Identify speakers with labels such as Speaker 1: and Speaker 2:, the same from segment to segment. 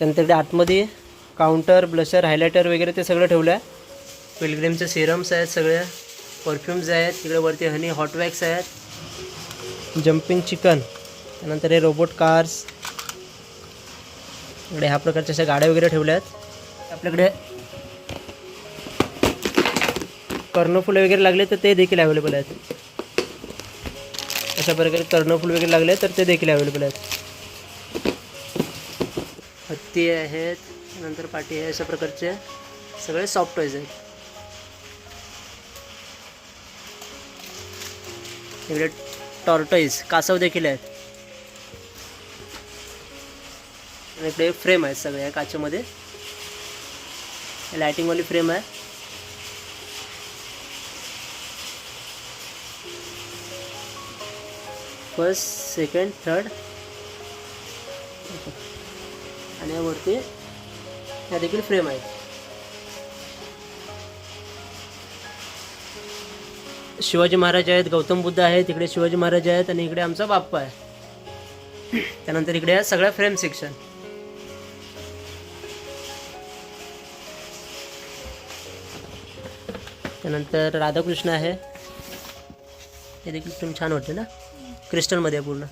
Speaker 1: त्यानंतर इकडे आतमध्ये काउंटर ब्लशर हायलायटर वगैरे ते सगळं ठेवलं आहे. पिलग्रीमचे सिरम्स आहेत सगळे. परफ्युम्स आहेत. तिकडे वरती हनी हॉट वॅक्स आहेत. जम्पिंग चिकन त्यानंतर हे रोबोट कार्स इकडे ह्या प्रकारच्या अशा गाड्या वगैरे ठेवल्या आहेत आपल्याकडे कर्णफुलं वगैरे लागले तर ते देखील अवेलेबल आहेत. अशा प्रकारे कर्णफूल वगैरे लागले तर ते देखील अवेलेबल आहेत. हत्ती आहेत नंतर पाठी आहे अशा प्रकारचे सगळे सॉफ्ट टॉईज आहेत. इकडे टॉर्टॉईज कासव देखील आहेत. इकडे फ्रेम आहेत सगळ्या काचेमध्ये. लायटिंगवाली फ्रेम आहे. फर्स्ट सेकंड थर्ड आणि यावरती ह्या देखील फ्रेम आहेत. शिवाजी महाराज आहेत गौतम बुद्ध आहेत तिकडे शिवाजी महाराज आहेत आणि इकडे आमचा बाप्पा आहे. त्यानंतर इकडे आहे सगळ्या फ्रेम सेक्शन. त्यानंतर राधाकृष्ण आहे. हे देखील फ्रेम छान वाटते ना? क्रिस्टलमध्ये पूर्ण.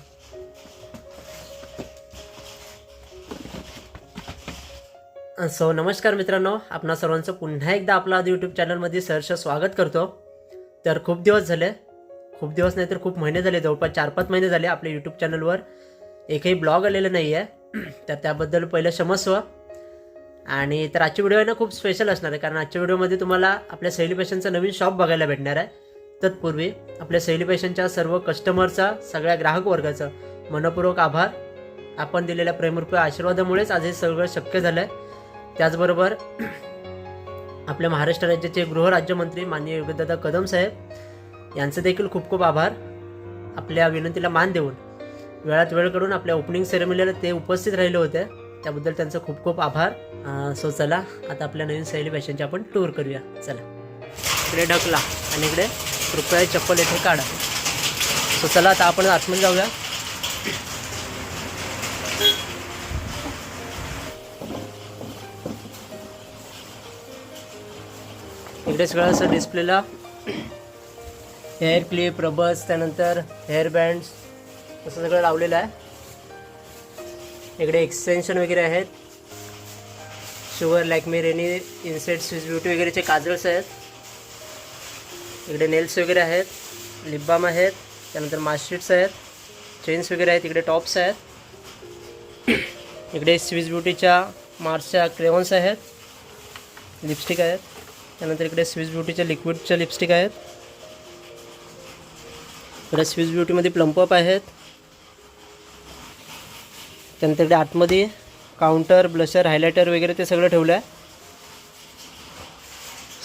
Speaker 1: सो नमस्कार मित्रांनो आपणा सर्वांचं पुन्हा एकदा आपला यूट्यूब चॅनलमध्ये सहर्ष स्वागत करतो. तर खूप दिवस झाले खूप दिवस नाही तर खूप महिने झाले जवळपास चार पाच महिने झाले आपल्या यूट्यूब चॅनलवर एकही ब्लॉग आलेलं नाही आहे तर त्याबद्दल पहिलं क्षमस्व. आणि तर आजची व्हिडिओ आहे ना खूप स्पेशल असणार आहे कारण आजच्या व्हिडिओमध्ये तुम्हाला आपल्या सैली नवीन शॉप बघायला भेटणार आहे. तत्पूर्वी आपल्या सेलिब्रेशनच्या सर्व कस्टमरचा सगळ्या ग्राहक वर्गाचं मनपूर्वक आभार. आपण दिलेल्या प्रेमरूप आशीर्वादामुळेच आज हे सगळं शक्य झालं आहे त्याचबरोबर आपल्या महाराष्ट्र राज्याचे गृहराज्यमंत्री माननीय योगदादा कदम साहेब यांचे देखील खूप खूप आभार. आपल्या विनंतीला मान देऊन वेळात वेळ करून आपल्या ओपनिंग सेरेमनीला ते उपस्थित राहिले होते. त्याबद्दल त्यांचं खूप खूप आभार. सो चला आता आपल्या नवीन शैली फॅशनची आपण टूर करूया. चला. इकडे ढकला आणि इकडे कृपया चप्पल येथे काढा. सो चला आता आपण आतमध्ये जाऊया. इकडे सगळं असं डिस्प्लेला हेअर क्लिप रबर्स त्यानंतर हेअर बँड्स असं सगळं लावलेलं आहे. इकडे एक्सटेन्शन वगैरे आहेत. Sugar Lakme Renee Insight Swiss Beauty वगैरेचे काजल्स आहेत. इकडे नेल्स वगैरे आहेत. लिपबाम आहेत. त्यानंतर मास्शीट्स आहेत. चेन्स वगैरे आहेत. इकडे टॉप्स आहेत. इकडे स्विच ब्युटीच्या मार्सच्या क्रेवन्स आहेत. लिपस्टिक आहेत. त्यानंतर इकडे स्विस ब्युटीच्या लिक्विडच्या लिपस्टिक आहेत. इकडे स्विस ब्युटीमध्ये प्लम्पअप आहेत. त्यानंतर इकडे आतमध्ये काउंटर ब्लशर हायलायटर वगैरे ते सगळं ठेवलं आहे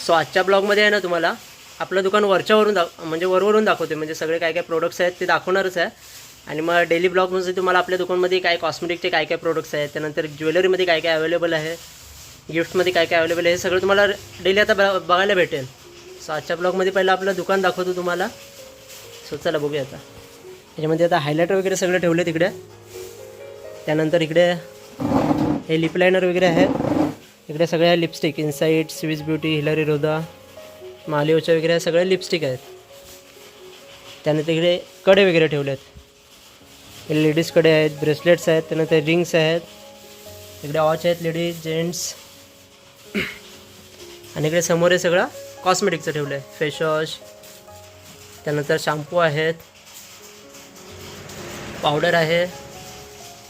Speaker 1: सो आजच्या ब्लॉगमध्ये आहे ना तुम्हाला आपलं दुकान वरच्यावरून दाख म्हणजे वरवरून दाखवते म्हणजे सगळे काय काय प्रोडक्ट्स आहेत ते दाखवणारच आहे. आणि मग डेली ब्लॉगमध्ये तुम्हाला आपल्या दुकानमध्ये काय कॉस्मेटिकचे काय काय प्रोडक्ट्स आहेत. त्यानंतर ज्वेलरीमध्ये काय काय अवेलेबल आहे. गिफ्टमध्ये काय काय अवेलेबल आहे हे सगळं तुम्हाला डेली आता ब- बघायला भेटेल. सो आजच्या ब्लॉगमध्ये पहिलं आपलं दुकान दाखवतो तुम्हाला. सो चला बघूया आता. त्याच्यामध्ये आता हायलायटर वगैरे सगळं ठेवले तिकडे त्यानंतर इकडे हे लिप लायनर वगैरे आहेत इकडे सगळ्या lipstick Insight Swiss Beauty Hilary Rhoda मालिओच्या वगैरे ह्या सगळ्या लिपस्टिक आहेत. त्यानंतर इकडे कडे वगैरे ठेवले आहेत लेडीजकडे आहेत ब्रेसलेट्स आहेत त्यानंतर रिंग्स आहेत. इकडे वॉच आहेत लेडीज जेंट्स आणि इकडे समोर हे सगळं कॉस्मेटिकचं ठेवलं आहे फेशवॉश त्यानंतर शॅम्पू आहेत. पावडर आहे.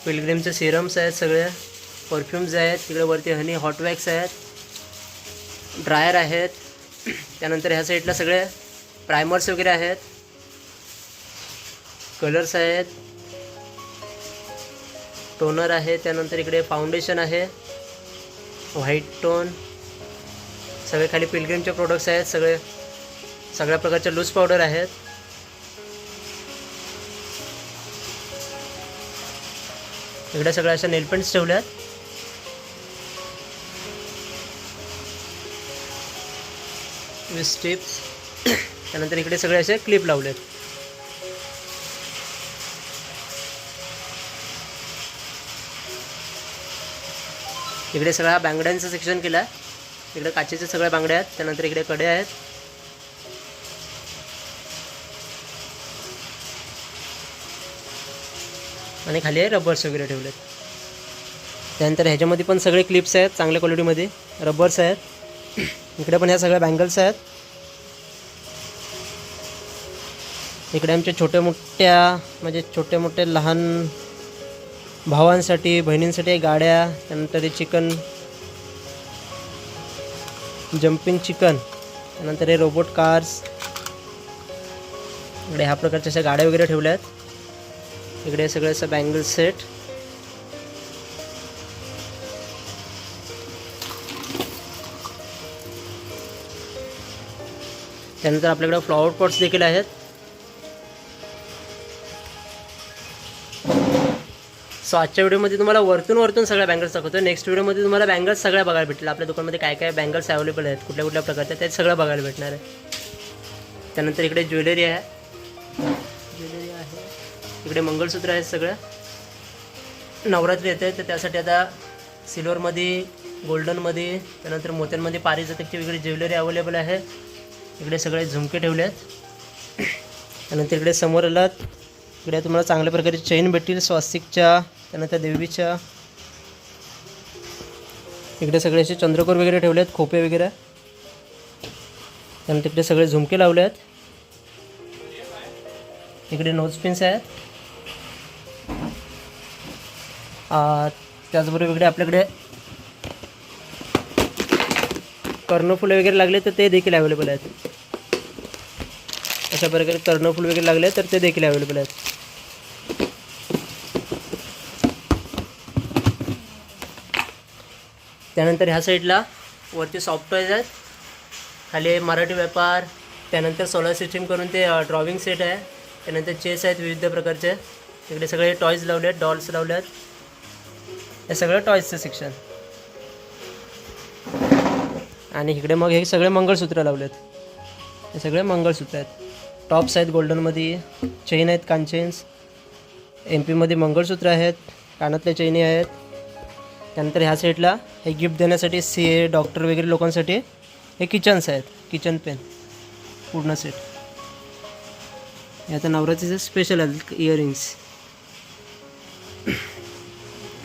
Speaker 1: पिलग्रीमचे सिरम्स आहेत सगळे. परफ्युम्स आहेत. तिकडे वरती हनी हॉट वॅक्स आहेत. ड्रायर आहेत. त्यानंतर ह्या साईडला सगळे प्रायमर्स वगैरे आहेत. कलर्स आहेत. टोनर आहे. त्यानंतर इकडे फाउंडेशन आहे. व्हाईट टोन सगळे खाली पिलग्रीमचे प्रोडक्ट्स आहेत सगळे सगळ्या प्रकारच्या लूज पावडर आहेत. इकडे सगळ्या अशा नेलपेंट्स ठेवल्यात. स्टिप्स त्यानंतर इकडे सगळे असे क्लिप लावलेत. इकडे सगळ्या बांगड्यांचं सेक्शन केलं. आहे इकडे काचेच्या सगळ्या बांगड्या आहेत. त्यानंतर इकडे कडे आहेत. आणि खाली आहे रबर्स वगैरे ठेवलेत. त्यानंतर ह्याच्यामध्ये पण सगळे क्लिप्स आहेत चांगल्या क्वालिटीमध्ये रबर्स आहेत. इकडे पण ह्या सगळ्या बँगल्स आहेत. इकडे आमच्या छोट्या मोठ्या म्हणजे छोट्या मोठ्या लहान भावांसाठी बहिणींसाठी गाड्या त्यानंतर हे चिकन जम्पिंग चिकन त्यानंतर हे रोबोट कार्स इकडे ह्या प्रकारच्या अशा गाड्या वगैरे ठेवल्या आहेत. इकडे सगळे असं बँगल सेट त्यानंतर आपल्याकडे फ्लॉवर पॉट्स देखील आहेत. सो आजच्या व्हिडिओमध्ये तुम्हाला वरतून वरतून सगळ्या बँगल्स दाखवतो नेक्स्ट व्हिडिओमध्ये तुम्हाला बँगल्स सगळ्या बघायला भेटतील. आपल्या दुकानमध्ये काय काय बँगल्स अवेलेबल आहेत कुठल्या कुठल्या प्रकारच्या ते सगळं बघायला भेटणार आहे. त्यानंतर इकडे ज्वेलरी आहे. ज्वेलरी आहे. इकडे मंगळसूत्र आहेत सगळं. नवरात्री येते तर त्यासाठी आता सिल्वरमध्ये गोल्डनमध्ये त्यानंतर मोत्यांमध्ये पारिजातकची वगैरे ज्वेलरी अवेलेबल आहे. इकडे सगळे झुमके ठेवले आहेत. त्यानंतर इकडे समोर आलात. इकडे तुम्हाला चांगल्या प्रकारे चेन भेटतील स्वास्तिकच्या. त्यानंतर देवीच्या इकडे सगळे असे चंद्रकोर वगैरे ठेवले आहेत खोपे वगैरे. त्यानंतर इकडे सगळे झुमके लावले आहेत इकडे नोजपिन्स आहेत. त्याचबरोबर इकडे आपल्याकडे कर्णफुले वगैरे लागले तर ते देखील अवेलेबल आहेत. अशा प्रकारे कर्णफूल वगैरे लागले तर ते देखील अवेलेबल आहेत. त्यानंतर ह्या साईडला वरती सॉफ्टवेअर आहेत. खाली मराठी व्यापार त्यानंतर सोलर सिस्टीम करून ते ड्रॉविंग सेट आहे. त्यानंतर चेस आहेत विविध प्रकारचे. इकडे सगळे टॉयज लावले आहेत डॉल्स लावले आहेत हे सगळं टॉईजचं सेक्शन आणि इकडे मग हे सगळे मंगळसूत्र लावलेत. हे सगळे मंगळसूत्र आहेत. टॉप्स आहेत गोल्डनमध्ये चेन आहेत कानचेन्स एम पीमध्ये मंगळसूत्र आहेत कानातल्या चैनी आहेत. त्यानंतर ह्या साईडला हे गिफ्ट देण्यासाठी सी ए डॉक्टर वगैरे लोकांसाठी हे किचन्स आहेत किचन पेन पूर्ण सेट. हे आता नवरात्रीचे स्पेशल आहेत इयरिंग्स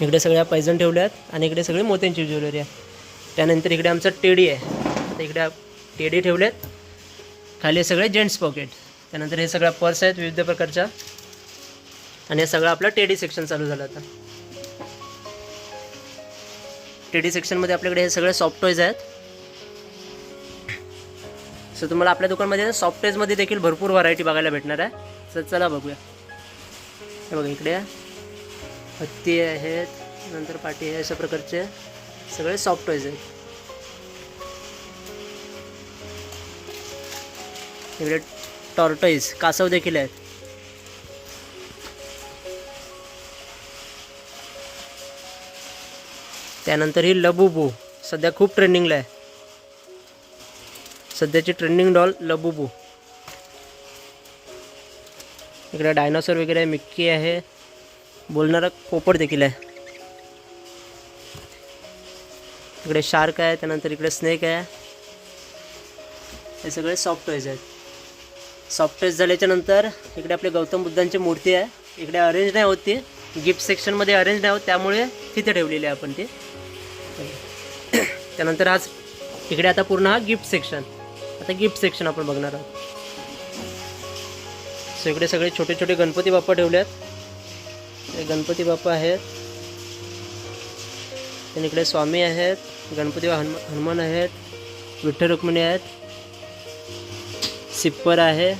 Speaker 1: इकडे सगळ्या पैजण ठेवल्या आहेत आणि इकडे सगळी मोत्यांची ज्वेलरी आहे. त्यानंतर इकडे आमचं टेडी आहे. आता इकडे टेडी ठेवलेत. खाली सगळे जेंट्स पॉकेट त्यानंतर हे सगळ्या पर्स आहेत विविध प्रकारच्या. आणि हे सगळं आपलं टेडी सेक्शन चालू झालं आता. टेडी सेक्शनमध्ये आपल्याकडे हे सगळे सॉफ्ट टॉईज आहेत. सो तुम्हाला आपल्या दुकानमध्ये सॉफ्ट टॉईजमध्ये देखील भरपूर व्हरायटी बघायला भेटणार आहे. तर चला बघूया. हे बघा इकडे हत्ती आहेत नंतर पाटी आहे अशा प्रकारचे सगळे सॉफ्ट टॉईज आहेत. इकडे टॉर्टॉईज कासव देखील आहेत. त्यानंतर ही लबुबू. सध्या खूप ट्रेंडिंगला आहे. सध्याची ट्रेंडिंग डॉल लबुबू. इकडे डायनॉसॉर वगैरे आहे मिक्की आहे. बोलणारा पोपट देखील आहे. इकडे शार्क आहे त्यानंतर इकडे स्नेक आहे. हे सगळे सॉफ्ट टॉईज आहेत. सॉफ्ट टॉईज झाल्याच्यानंतर इकडे आपले गौतम बुद्धांची मूर्ती आहे. इकडे अरेंज नाही होती गिफ्ट सेक्शनमध्ये अरेंज नाही होत त्यामुळे तिथे ठेवलेली आहे आपण ती. त्यानंतर आज इकडे आता पूर्ण हा गिफ्ट सेक्शन आता गिफ्ट सेक्शन आपण बघणार आहोत. सो इकडे सगळे छोटे छोटे गणपती बाप्पा ठेवले आहेत गणपती बाप्पा आहेत. आणि इकडे स्वामी आहेत. गणपती हनुम हनुमान आहेत. विठ्ठल रुक्मिणी आहेत. सिप्पर आहे.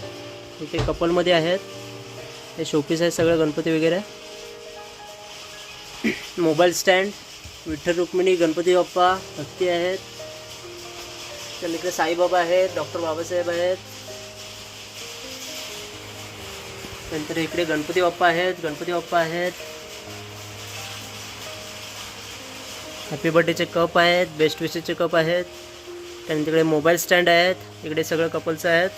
Speaker 1: इथे कपलमध्ये आहेत. हे शोपीस आहेत सगळं गणपती वगैरे. Mobile stand. विठ्ठल रुक्मिणी गणपती बाप्पा भक्ती आहेत. त्यानंतर इकडे साईबाबा आहेत डॉक्टर बाबासाहेब आहेत. नंतर इकडे गणपती बाप्पा आहेत गणपती बाप्पा आहेत. हॅपी बर्थडेचे कप आहेत बेस्ट विशेसचे कप आहेत. त्यानंतर इकडे मोबाईल स्टँड आहेत इकडे सगळं कपल्स आहेत.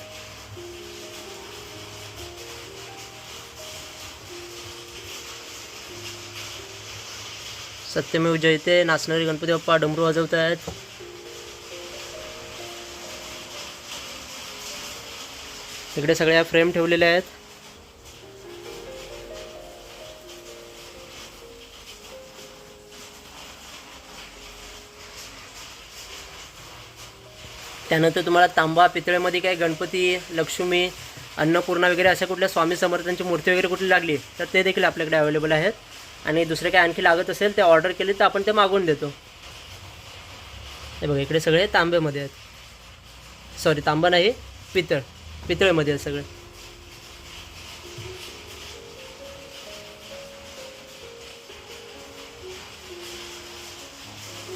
Speaker 1: सत्यमेव जयते नाचणारे गणपती बाप्पा डमरू वाजवत आहेत इकडे सगळ्या फ्रेम ठेवलेल्या आहेत. त्यानंतर तुम्हाला तांबा पितळेमध्ये काय गणपती लक्ष्मी अन्नपूर्णा वगैरे अशा कुठल्या स्वामी समर्थांची मूर्ती वगैरे कुठली लागली तर ते देखील आपल्याकडे अवेलेबल आहेत. आणि दुसरे काय आणखी लागत असेल ते ऑर्डर केले तर आपण ते मागवून देतो. हे बघा इकडे सगळे तांब्यामध्ये आहेत. सॉरी तांबा नाही पितळ. पितळेमध्ये आहेत सगळे.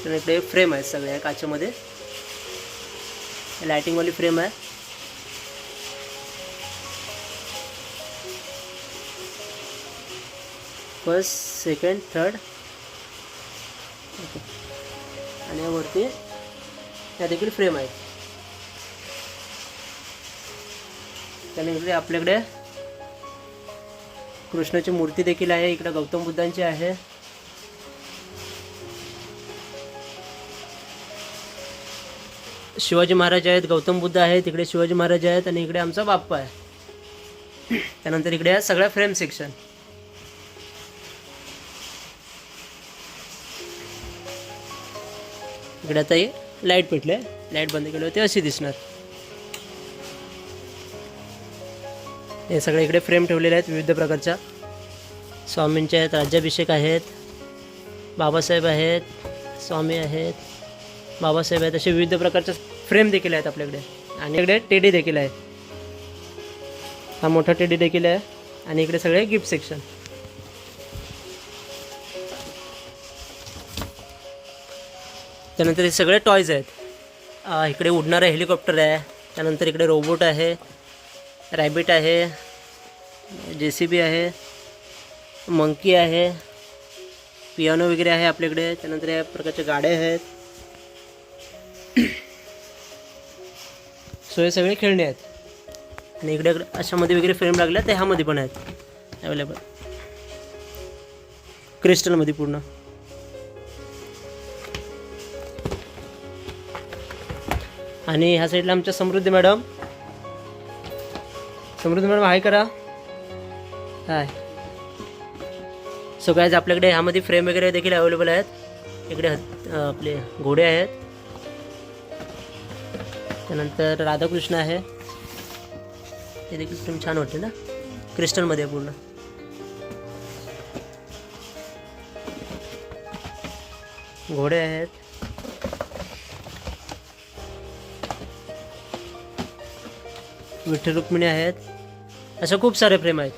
Speaker 1: तर इकडे फ्रेम आहेत सगळ्या काचेमध्ये. लायटिंगवाली फ्रेम आहे. बस. Second third. आणि यावरती ह्या देखील फ्रेम आहेत. त्यानंतर आपल्याकडे कृष्णाची मूर्ती देखील आहे इकडे गौतम बुद्धांची आहे. शिवाजी महाराज आहेत गौतम बुद्ध आहेत इकडे शिवाजी महाराज आहेत आणि इकडे आमचा बाप्पा आहे. त्यानंतर इकडे सगळ्या फ्रेम सेक्शन इकडे आता हे लाइट पेटले लाइट बंद केली होती अशी दिसणार. हे सगळे इकडे फ्रेम ठेवलेले आहेत विविध प्रकारच्या. स्वामींचे आहेत राज्याभिषेक आहेत बाबासाहेब आहेत स्वामी आहेत बाबासाहेब आहेत असे विविध प्रकारचे फ्रेम देखील आहेत आपल्याकडे. आणि इकडे टेडी देखील आहे. हा मोठा टेडी देखील आहे. आणि इकडे सगळे गिफ्ट सेक्शन. त्यानंतर हे सगळे टॉयज आहेत. इकडे उडणारं हेलिकॉप्टर आहे. त्यानंतर इकडे रोबोट आहे. रॅबिट आहे. जे सी बी आहे. मंकी आहे. पियानो वगैरे आहे आपल्याकडे त्यानंतर या प्रकारच्या गाड्या आहेत. सो हे सगळे खेळणे आहेत. आणि इकडे अशामध्ये वगैरे फ्रेम लागल्या तर ह्यामध्ये पण आहेत. अवेलेबल क्रिस्टलमध्ये पूर्ण. आणि ह्या साईडला आमच्या समृद्धी मॅडम. समृद्धी मॅडम हाय करा. हाय. सो आपल्याकडे ह्यामध्ये फ्रेम वगैरे देखील अवेलेबल आहेत. इकडे आपले घोडे आहेत. त्यानंतर राधाकृष्ण आहे. हे देखील फ्रेम छान वाटते ना? क्रिस्टलमध्ये पूर्ण. घोडे आहेत. विठ्ठल रुक्मिणी आहेत. अशा खूप सारे प्रेम आहेत.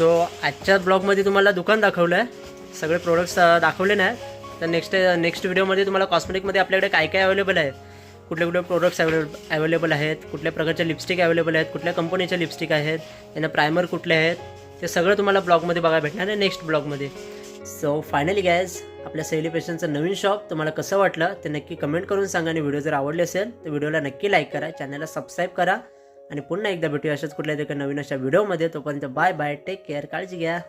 Speaker 1: सो आजच्या ब्लॉगमध्ये तुम्हाला दुकान दाखवलं आहे सगळे प्रोडक्ट्स दाखवले नाही. तर नेक्स्ट नेक्स्ट व्हिडिओमध्ये तुम्हाला कॉस्मेटिकमध्ये आपल्याकडे काय काय अवेलेबल आहे? कुठले कुठले प्रोडक्ट्स अवेलेबल अवेलेबल आहेत? कुठल्या प्रकारचे लिपस्टिक अवेलेबल आहेत? कुठल्या कंपनीचे लिपस्टिक आहेत? त्यांना प्रायमर कुठले आहेत? ते सगळं तुम्हाला ब्लॉगमध्ये बघायला भेटणार आहे नेक्स्ट ब्लॉगमध्ये. सो फायनली गॅज आपल्या सेलिब्रेशनचं नवीन शॉप तुम्हाला कसं वाटलं ते नक्की कमेंट करून सांगा आणि व्हिडिओ जर आवडले असेल तर व्हिडिओला नक्की लाईक करा. चॅनलला सबस्क्राईब करा. आणि पुन्हा एकदा भेटूया अशाच कुठल्या एका नवीन अशा व्हिडिओमध्ये. तोपर्यंत बाय बाय टेक केअर काळजी घ्या.